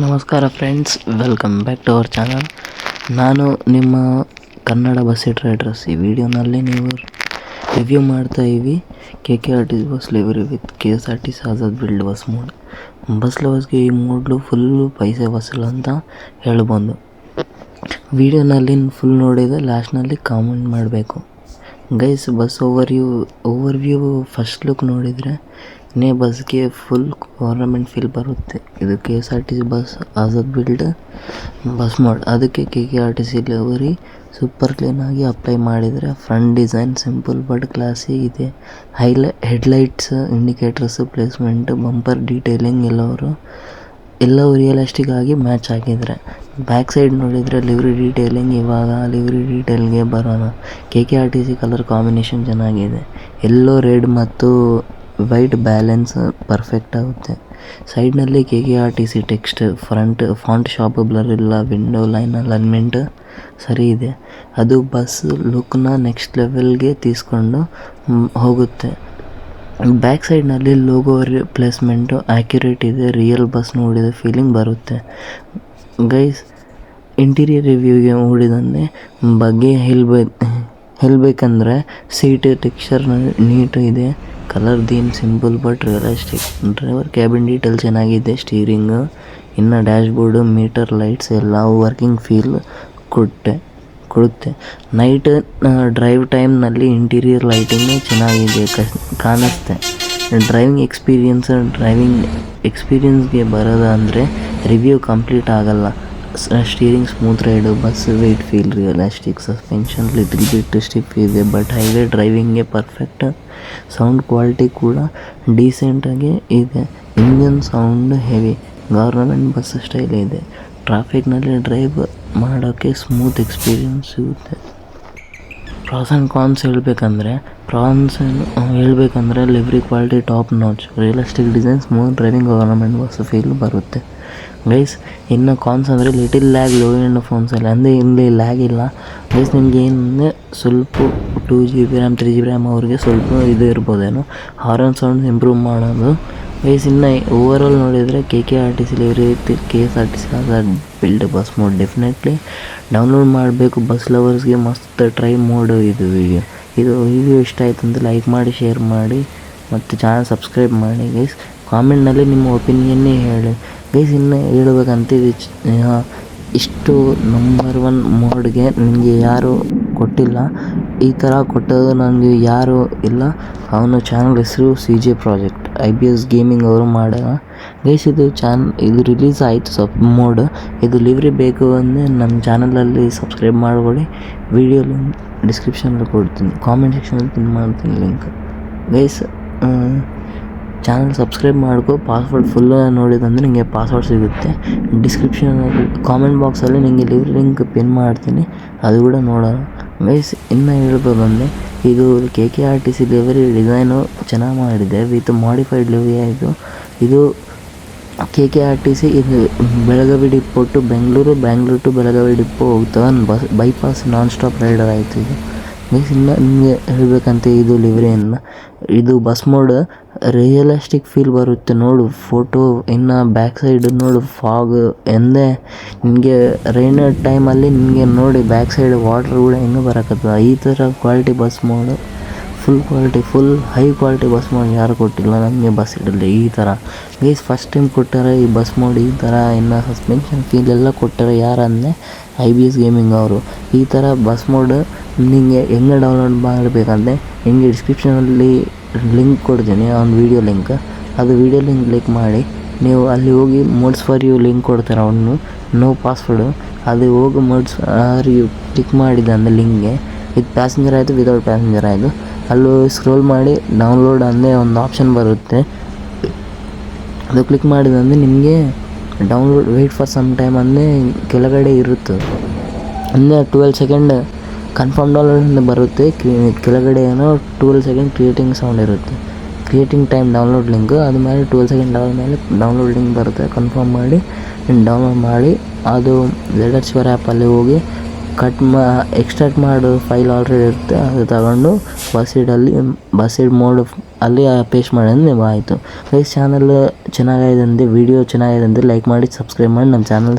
ನಮಸ್ಕಾರ friends welcome back to our channel ನಾನು ನಿಮ್ಮ ಕನ್ನಡ ಬಸ್ ಡ್ರೈಡ್ರಸ್ ಈ ವಿಡಿಯೋನಲ್ಲಿ ನೀವು ರಿವ್ಯೂ ಮಾಡ್ತಾ EV K K R T C bus livery with K S R T C Azad build bus mod bus ಲವರ್ಸ್ಗೆ ಈ ಮೂಡ್ಲು ಫುಲ್ಲು ಪೈಸೆ ವಸೂಲು ಅಂತ ಹೇಳ್ಬೋದು. ವಿಡಿಯೋನಲ್ಲಿ ಫುಲ್ ನೋಡಿದರೆ ಲಾಸ್ಟ್ನಲ್ಲಿ ಕಾಮೆಂಟ್ ಮಾಡಬೇಕು. Guys bus overview overview first look ನೋಡಿದರೆ ನೇ ಬಸ್ಗೆ ಫುಲ್ ಗೌರ್ನಮೆಂಟ್ ಫೀಲ್ ಬರುತ್ತೆ. ಇದು K S R T C bus Azad build bus mod ಅದಕ್ಕೆ K K R T C livery super ಕ್ಲೀನಾಗಿ ಅಪ್ಲೈ ಮಾಡಿದರೆ front design simple but classy ಇದೆ. ಹೈಲೈ headlights indicators placement bumper detailing ಎಲ್ಲವರು ಎಲ್ಲವೂ realistic ಆಗಿ match ಆಗಿದ್ರೆ. Back side ನೋಡಿದರೆ ಲಿವ್ರಿ detailing ಇವಾಗ livery ಡೀಟೇಲ್ಗೆ ಬರೋಣ. K K R T C colour combination ಚೆನ್ನಾಗಿದೆ. ಎಲ್ಲೋ ರೆಡ್ ಮತ್ತು ವೈಟ್ ಬ್ಯಾಲೆನ್ಸ್ ಪರ್ಫೆಕ್ಟ್ ಆಗುತ್ತೆ. ಸೈಡ್ನಲ್ಲಿ K K R T C text front font sharp blur ಇಲ್ಲ ವಿಂಡೋ ಲೈನ್ ಅಲೈನ್ಮೆಂಟ್ ಸರಿ ಇದೆ. ಅದು ಬಸ್ ಲುಕ್ನ ನೆಕ್ಸ್ಟ್ ಲೆವೆಲ್ಗೆ ತೀಸ್ಕೊಂಡು ಮ್, ಹೋಗುತ್ತೆ. ಬ್ಯಾಕ್ ಸೈಡ್ನಲ್ಲಿ ಲೋಗೋ ರಿಪ್ಲೇಸ್ಮೆಂಟ್ ಆ್ಯಕ್ಯುರೇಟ್ ಇದೆ ರಿಯಲ್ ಬಸ್ ನೋಡಿದ ಫೀಲಿಂಗ್ ಬರುತ್ತೆ. ಗೈಸ್ ಇಂಟೀರಿಯರ್ ರಿವ್ಯೂಗೆ ನೋಡಿದಂತೆ ಬಗ್ಗೆ ಹೇಳ್ಬೇ ಹೇಳಬೇಕಂದ್ರೆ ಸೀಟ್ ಟೆಕ್ಸ್ಚರ್ ನೀಟ್ ಇದೆ. Colour theme simple but realistic driver cabin details ಚೆನ್ನಾಗಿದೆ ಸ್ಟೀರಿಂಗ್ ಇನ್ನು ಡ್ಯಾಶ್ಬೋರ್ಡು ಮೀಟರ್ ಲೈಟ್ಸ್ ಎಲ್ಲ ವರ್ಕಿಂಗ್ ಫೀಲ್ ಕೊಟ್ಟೆ, ಕೊಡುತ್ತೆ. ನೈಟ್ ಡ್ರೈವ್ ಟೈಮ್ನಲ್ಲಿ ಇಂಟೀರಿಯರ್ ಲೈಟಿಂಗ್ ಚೆನ್ನಾಗಿದೆ, ಕ ಕಾಣಿಸುತ್ತೆ ಡ್ರೈವಿಂಗ್ ಎಕ್ಸ್ಪೀರಿಯನ್ಸ್ ಡ್ರೈವಿಂಗ್ ಎಕ್ಸ್ಪೀರಿಯನ್ಸ್ಗೆ ಗೆ ಅಂದರೆ ರಿವ್ಯೂ ಕಂಪ್ಲೀಟ್ ಆಗಲ್ಲ. Steering smooth ride bus weight feel realistic suspension little bit stiff ಇದೆ ಬಟ್ ಹೈವೇ ಡ್ರೈವಿಂಗ್ಗೆ ಪರ್ಫೆಕ್ಟ್ ಸೌಂಡ್ ಕ್ವಾಲಿಟಿ ಕೂಡ ಡೀಸೆಂಟಾಗಿ ಇದೆ. Engine sound heavy government bus style ಇದೆ. ಟ್ರಾಫಿಕ್ನಲ್ಲಿ ಡ್ರೈವ್ ಮಾಡೋಕ್ಕೆ ಸ್ಮೂತ್ ಎಕ್ಸ್ಪೀರಿಯನ್ಸ್ ಸಿಗುತ್ತೆ. ಪ್ರಾಸ್ ಆ್ಯಂಡ್ ಕಾನ್ಸ್ ಹೇಳಬೇಕಂದ್ರೆ, ಪ್ರಾನ್ಸ್ ಹೇಳಬೇಕಂದ್ರೆ livery quality top notch realistic designs smooth driving government bus feel ಬರುತ್ತೆ. ಗೈಸ್ ಇನ್ನು ಕಾನ್ಸ್ ಅಂದರೆ little lag low end phones ಅಲ್ಲಿ. ಅಂದರೆ ಇಲ್ಲಿ ಲ್ಯಾಗ್ ಇಲ್ಲ. ಗೈಸ್ ನಿಮ್ಗೆ ಏನಂದರೆ ಸ್ವಲ್ಪ two G B RAM three G B RAM ಅವ್ರಿಗೆ ಸ್ವಲ್ಪ ಇದು ಇರ್ಬೋದೇನು? ಹಾರನ್ ಸೌಂಡ್ಸ್ ಇಂಪ್ರೂವ್ ಮಾಡೋದು. ಗೈಸ್ ಇನ್ನು ಓವರ್ ಆಲ್ ನೋಡಿದರೆ K K R T C livery K S R T C build bus mod definitely download ಮಾಡಬೇಕು ಬಸ್ ಲವರ್ಸ್ಗೆ ಮಸ್ತ್ ಟ್ರೈ ಮೋಡ್ ಇದು ವಿಡಿಯೋ ಇದು ವಿಡಿಯೋ ಇಷ್ಟ ಆಯಿತು ಅಂದರೆ ಲೈಕ್ ಮಾಡಿ ಶೇರ್ ಮಾಡಿ, ಮತ್ತು ಚಾನಲ್ ಸಬ್ಸ್ಕ್ರೈಬ್ ಮಾಡಿ ಗೈಸ್ ಕಾಮೆಂಟ್ನಲ್ಲಿ ನಿಮ್ಮ ಒಪಿನಿಯನ್ನೇ ಹೇಳಿ. ಗೈಸ್ ಇನ್ನು ಹೇಳಬೇಕಂತ ಇದು ಇಷ್ಟು ನಂಬರ್ ಒನ್ ಮೋಡ್ಗೆ ನಿಮಗೆ ಯಾರು ಕೊಟ್ಟಿಲ್ಲ. ಈ ಥರ ಕೊಟ್ಟದು ನನಗೆ ಯಾರು ಇಲ್ಲ. ಅವನ ಚಾನಲ್ ಹೆಸರು C J project I B S gaming ಅವರು ಮಾಡ್ಯಾರ ಗೈಸ್ ಇದು ಚಾನ್ ಇದು ರಿಲೀಸ್ ಆಯಿತು ಸಬ್ ಮೋಡ್ ಇದು ಲಿವ್ರಿ ಬೇಕು ಅಂದರೆ ನಮ್ಮ ಚಾನಲಲ್ಲಿ ಸಬ್ಸ್ಕ್ರೈಬ್ ಮಾಡ್ಕೊಳ್ಳಿ. ವಿಡಿಯೋ ಲಿಂಕ್ ಡಿಸ್ಕ್ರಿಪ್ಷನಲ್ಲಿ ಕೊಡ್ತೀನಿ. ಕಾಮೆಂಟ್ ಸೆಕ್ಷನಲ್ಲಿ ಪಿನ್ ಮಾಡ್ತೀನಿ ಲಿಂಕ್ ಗೈಸ್ ಚಾನಲ್ ಸಬ್ಸ್ಕ್ರೈಬ್ ಮಾಡ್ಕೊ. ಪಾಸ್ವರ್ಡ್ ಫುಲ್ ನೋಡಿದಂದರೆ ನಿಮಗೆ ಪಾಸ್ವರ್ಡ್ ಸಿಗುತ್ತೆ. ಡಿಸ್ಕ್ರಿಪ್ಷನಲ್ಲಿ ಕಾಮೆಂಟ್ ಬಾಕ್ಸಲ್ಲಿ ನಿಮಗೆ ಲಿವ್ರಿ ಲಿಂಕ್ ಪಿನ್ ಮಾಡ್ತೀನಿ. ಅದು ಕೂಡ ನೋಡೋಣ. ಗೈಸ್ ಇನ್ನು ಹೇಳ್ಬೋದಂದ್ರೆ ಇದು K K R T C livery design ಚೆನ್ನಾಗಿ ಮಾಡಿದೆ ವಿತ್ ಮಾಡಿಫೈಡ್ ಲಿವರಿ ಆಯಿತು ಇದು K K R T C ಇದು Belagavi depot to Bengaluru Bengaluru to Belagavi depot ಹೋಗ್ತವೆ bus bypass non stop rider ಆಯಿತು ಇದು. ಇನ್ನು ನಿಮಗೆ ಹೇಳಬೇಕಂತ ಇದು ಲಿವ್ರಿಯನ್ನು ಇದು ಬಸ್ ಮೋಡ್ ರಿಯಲಿಸ್ಟಿಕ್ ಫೀಲ್ ಬರುತ್ತೆ. ನೋಡು ಫೋಟೋ ಇನ್ನು ಬ್ಯಾಕ್ ಸೈಡ್ ನೋಡು ಫಾಗ್ ಎಂದೇ. ನಿಮಗೆ ರೈನ್ ಟೈಮಲ್ಲಿ ನಿಮಗೆ ನೋಡಿ ಬ್ಯಾಕ್ ಸೈಡ್ ವಾಟರ್ ಕೂಡ ಹೆಂಗೆ ಬರಕತ್ತದ? ಈ ಥರ quality bus mod full quality full high quality bus mod ಯಾರು ಕೊಟ್ಟಿಲ್ಲ ನಮಗೆ ಬಸ್ ಇಡಲಿ ಈ ಥರ ಗೈಸ್ ಫಸ್ಟ್ ಟೈಮ್ ಕೊಟ್ಟಾರೆ ಈ ಬಸ್ ಮೋಡ್ ಈ ಥರ ಇನ್ನು ಸಸ್ಪೆನ್ಷನ್ ಫೀಲ್ ಎಲ್ಲ ಕೊಟ್ಟಾರೆ ಯಾರಂದರೆ ಐ ಬಿ ಎಸ್ ಗೇಮಿಂಗ್ ಅವರು. ಈ ಥರ ಬಸ್ ಮೋಡ್ ನಿಮಗೆ ಹೆಂಗೆ ಡೌನ್ಲೋಡ್ ಮಾಡಬೇಕಂದ್ರೆ ಹೆಂಗೆ ಡಿಸ್ಕ್ರಿಪ್ಷನಲ್ಲಿ ಲಿಂಕ್ ಕೊಡ್ತೀನಿ ಒಂದು ವೀಡಿಯೋ ಲಿಂಕ್ ಅದು ವೀಡಿಯೋ ಲಿಂಕ್ ಕ್ಲಿಕ್ ಮಾಡಿ, ನೀವು ಅಲ್ಲಿ ಹೋಗಿ ಮೋಡ್ಸ್ ಫಾರ್ ಯು ಲಿಂಕ್ ಕೊಡ್ತಾರೆ ಅವನು ನೋ ಪಾಸ್ವರ್ಡು ಅದು ಹೋಗಿ ಮೋಡ್ಸ್ ಫಾರ್ ಯು ಕ್ಲಿಕ್ ಮಾಡಿದಂದ್ರೆ ಲಿಂಕ್ಗೆ ವಿತ್ ಪ್ಯಾಸೆಂಜರ್ ಆಯಿತು ವಿತೌಟ್ ಪ್ಯಾಸೆಂಜರ್ ಆಯಿತು. ಅಲ್ಲೂ ಸ್ಕ್ರೋಲ್ ಮಾಡಿ ಡೌನ್ಲೋಡ್ ಅಂದರೆ ಒಂದು ಆಪ್ಷನ್ ಬರುತ್ತೆ. ಅದು ಕ್ಲಿಕ್ ಮಾಡಿದಂದರೆ ನಿಮಗೆ download wait for some time ಅಂದರೆ ಕೆಳಗಡೆ ಇರುತ್ತೆ ಅಂದರೆ ಟ್ವೆಲ್ ಸೆಕೆಂಡ್ ಕನ್ಫರ್ಮ್ ಡೌನ್ಲೋಡ್ ಅಂತ ಬರುತ್ತೆ ಕೆಳಗಡೆ ಏನೋ ಟ್ವೆಲ್ ಸೆಕೆಂಡ್ ಕ್ರಿಯೇಟಿಂಗ್ ಸೌಂಡ್ ಇರುತ್ತೆ. ಕ್ರಿಯೇಟಿಂಗ್ ಟೈಮ್ ಡೌನ್ಲೋಡ್ ಲಿಂಕ್ ಅದು ಮೇಲೆ ಟ್ವೆಲ್ ಸೆಕೆಂಡ್ ಆದಮೇಲೆ ಡೌನ್ಲೋಡ್ ಲಿಂಕ್ ಬರುತ್ತೆ. ಕನ್ಫರ್ಮ್ ಮಾಡಿ ಡೌನ್ಲೋಡ್ ಮಾಡಿ. ಅದು ಝೆಡ್ ಎಚ್ ವರ್ ಆ್ಯಪಲ್ಲಿ ಹೋಗಿ ಕಟ್ ಮಾ ಎಕ್ಸ್ಟ್ರಾಕ್ಟ್ ಮಾಡೋ ಫೈಲ್ ಆಲ್ರೆಡಿ ಇರುತ್ತೆ. ಅದು ತಗೊಂಡು ಬಸ್ ಸೈಡಲ್ಲಿ ಬಸ್ ಸೈಡ್ ಮೋಡ್ ಅಲ್ಲಿ ಪೇಸ್ಟ್ ಮಾಡಿ ಅಂದರೆ ನೀವು ಆಯಿತು. ಗೈಸ್ ಚಾನಲ್ ಚೆನ್ನಾಗಿದೆ ಅಂದರೆ ವಿಡಿಯೋ ಚೆನ್ನಾಗಿದೆ ಅಂದರೆ ಲೈಕ್ ಮಾಡಿ ಸಬ್ಸ್ಕ್ರೈಬ್ ಮಾಡಿ ನಮ್ಮ ಚಾನಲ್